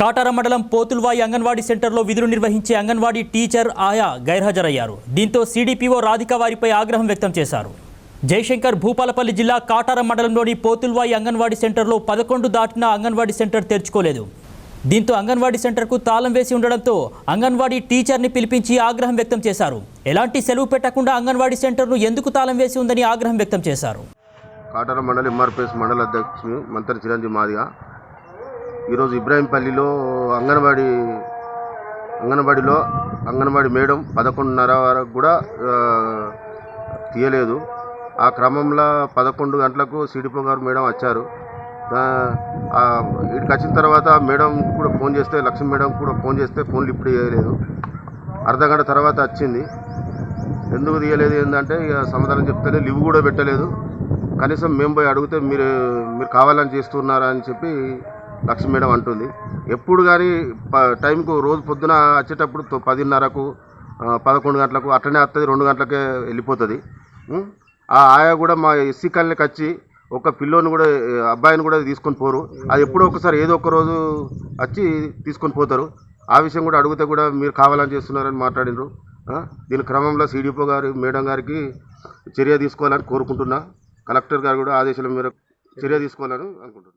కాటార మండలం పోతుల్వాయి అంగన్వాడీ సెంటర్లో విధులు నిర్వహించే అంగన్వాడీ టీచర్ ఆయా గైర్హాజరయ్యారు. దీంతో సీడీపీఓ రాధిక వారిపై ఆగ్రహం వ్యక్తం చేశారు. జయశంకర్ భూపాలపల్లి జిల్లా కాటార మండలంలోని పోతుల్వాయి అంగన్వాడీ సెంటర్లో పదకొండు దాటిన అంగన్వాడీ సెంటర్ తెరుచుకోలేదు. దీంతో అంగన్వాడీ సెంటర్కు తాళం వేసి ఉండడంతో అంగన్వాడీ టీచర్ని పిలిపించి ఆగ్రహం వ్యక్తం చేశారు. ఎలాంటి సెలవు పెట్టకుండా అంగన్వాడీ సెంటర్ను ఎందుకు తాళం వేసి ఉందని ఆగ్రహం వ్యక్తం చేశారు. కాటారం మండలి ఎంఆర్పిఎస్ మండల అధ్యక్షుడు మంత్రి చిరంజీవి మాదిగా ఈరోజు ఇబ్రాహీంపల్లిలో అంగన్వాడీ అంగన్వాడీలో అంగన్వాడీ మేడం పదకొండున్నర వరకు కూడా తీయలేదు. ఆ క్రమంలో పదకొండు గంటలకు సిడిపో గారు మేడం వచ్చారు. ఇక్కడికి వచ్చిన తర్వాత మేడం కూడా ఫోన్ చేస్తే లక్ష్మీ మేడం కూడా ఫోన్ చేస్తే ఫోన్లు ఇప్పుడు చేయలేదు అర్ధగంట తర్వాత వచ్చింది. ఎందుకు తీయలేదు ఏంటంటే ఇక సమాధానం చెప్తేనే లివ్ కూడా పెట్టలేదు. కనీసం మేము పోయి అడిగితే మీరు మీరు కావాలని చేస్తున్నారా అని చెప్పి లక్ష్మి మేడం అంటుంది. ఎప్పుడు కానీ ప- టైంకు రోజు పొద్దున వచ్చేటప్పుడు పదిన్నరకు పదకొండు గంటలకు అట్లనే వస్తుంది రెండు గంటలకే వెళ్ళిపోతుంది. ఆ ఆయా కూడా మా ఎస్సీ కాలనీకి వచ్చి ఒక పిల్లోని కూడా అబ్బాయిని కూడా తీసుకొని పోరు. అది ఎప్పుడో ఒకసారి ఏదో ఒక రోజు వచ్చి తీసుకొని పోతారు. ఆ విషయం కూడా అడిగితే కూడా మీరు కావాలని చేస్తున్నారని మాట్లాడినారు. దీని క్రమంలో సిడిపో గారు మేడం గారికి చర్య తీసుకోవాలని కోరుకుంటున్నా. కలెక్టర్ గారు కూడా ఆదేశాల మేరకు చర్య తీసుకోవాలని అనుకుంటున్నాను